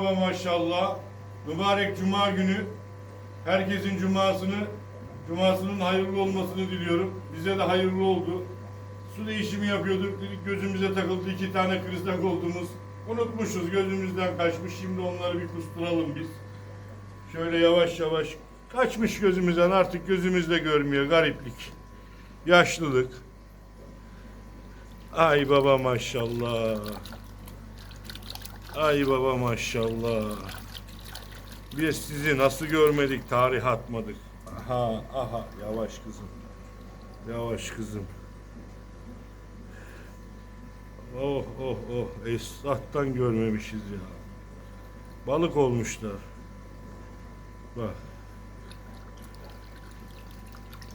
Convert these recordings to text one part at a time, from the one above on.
baba maşallah. Mübarek cuma günü herkesin cumasını cumasının hayırlı olmasını diliyorum. Bize de hayırlı oldu. Su değişimi yapıyorduk. Dedik gözümüze takıldı iki tane kristal koltuğumuz. Unutmuşuz gözümüzden kaçmış. Şimdi onları bir kusturalım biz. Şöyle yavaş yavaş kaçmış gözümüzden artık gözümüzde görmüyor gariplik. Yaşlılık. Ay baba maşallah. Ay baba maşallah. Biz sizi nasıl görmedik, tarih atmadık. Aha, aha, yavaş kızım. Yavaş kızım. Oh, oh, oh. Esnaftan görmemişiz ya. Balık olmuşlar. Bak.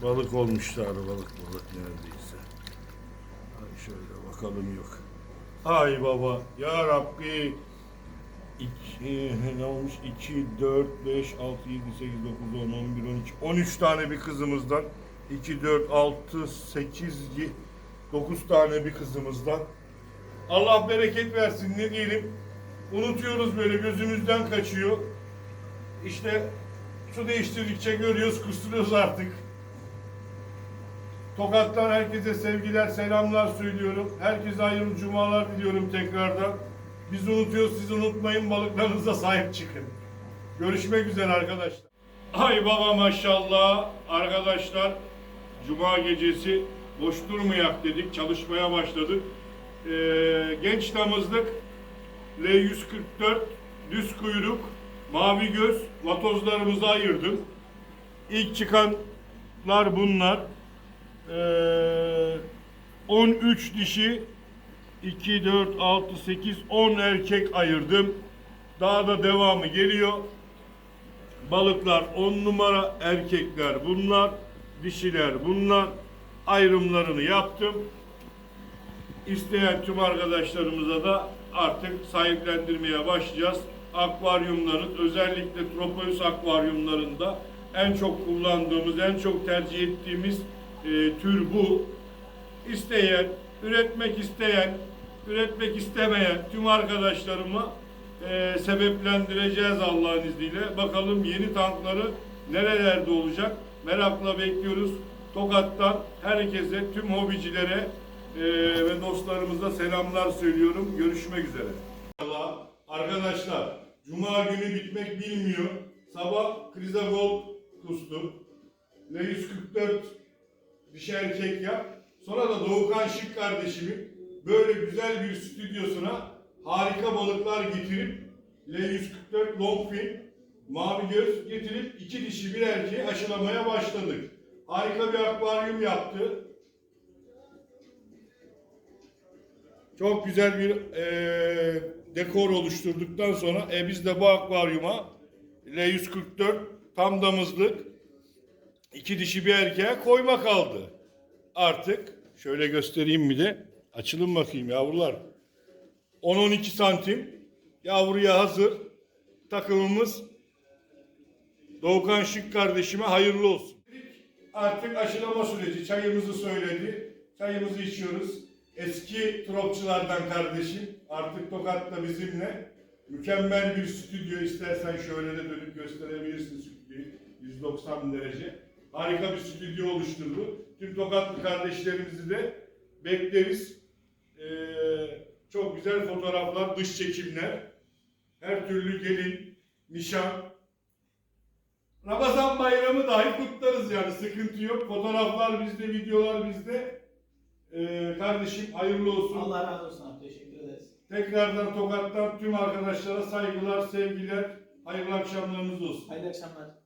Balık olmuşlar, balık balık neredeyse. Ay şöyle bakalım yok. Ay baba, ya Rabbi. 2, ne olmuş? 2, 4, 5, 6, 7, 8, 9, 10, 11, 12, 13 tane bir kızımızdan. 2, 4, 6, 8, 9 tane bir kızımızdan. Allah bereket versin ne diyelim. Unutuyoruz böyle gözümüzden kaçıyor. İşte su değiştirdikçe görüyoruz, kusturuyoruz artık. Tokat'tan herkese sevgiler, selamlar söylüyorum. Herkese hayırlı cumalar diliyorum tekrardan. Biz unutuyoruz, siz unutmayın. Balıklarınıza sahip çıkın. Görüşmek üzere arkadaşlar. Ay baba maşallah arkadaşlar. Cuma gecesi boş durmayak dedik. Çalışmaya başladık. Ee, genç damızlık L144 düz kuyruk mavi göz vatozlarımızı ayırdım. İlk çıkanlar bunlar. Ee, 13 dişi 2, 4, 6, 8, 10 erkek ayırdım. Daha da devamı geliyor. Balıklar 10 numara, erkekler bunlar, dişiler bunlar. Ayrımlarını yaptım. İsteyen tüm arkadaşlarımıza da artık sahiplendirmeye başlayacağız. Akvaryumların özellikle Tropolis akvaryumlarında en çok kullandığımız, en çok tercih ettiğimiz e, tür bu. İsteyen, üretmek isteyen, üretmek istemeyen tüm arkadaşlarıma e, sebeplendireceğiz Allah'ın izniyle. Bakalım yeni tankları nerelerde olacak? Merakla bekliyoruz. Tokat'tan herkese, tüm hobicilere e, ve dostlarımıza selamlar söylüyorum. Görüşmek üzere. Allah arkadaşlar, Cuma günü bitmek bilmiyor. Sabah krizagol kustu. L144 dişi erkek yap. Sonra da Doğukan Şık kardeşimin böyle güzel bir stüdyosuna harika balıklar getirip L144 Longfin mavi göz getirip iki dişi bir erkeği aşılamaya başladık. Harika bir akvaryum yaptı. Çok güzel bir eee, dekor oluşturduktan sonra e, biz de bu akvaryuma L144 tam damızlık iki dişi bir erkeğe koyma kaldı. Artık şöyle göstereyim bir de. Açılın bakayım yavrular. 10-12 santim yavruya hazır. Takımımız Doğukan Şık kardeşime hayırlı olsun. Artık aşılama süreci. Çayımızı söyledi. Çayımızı içiyoruz. Eski tropçulardan kardeşim. Artık Tokat'ta bizimle. Mükemmel bir stüdyo. İstersen şöyle de dönüp gösterebilirsin stüdyoyu. 190 derece. Harika bir stüdyo oluşturdu. Tüm Tokatlı kardeşlerimizi de bekleriz. Ee, çok güzel fotoğraflar, dış çekimler. Her türlü gelin, nişan, Ramazan bayramı dahi kutlarız yani sıkıntı yok. Fotoğraflar bizde, videolar bizde. Ee, kardeşim hayırlı olsun. Allah razı olsun abi. Teşekkür ederiz. Tekrardan Tokat'tan tüm arkadaşlara saygılar, sevgiler, hayırlı akşamlarınız olsun. Hayırlı akşamlar.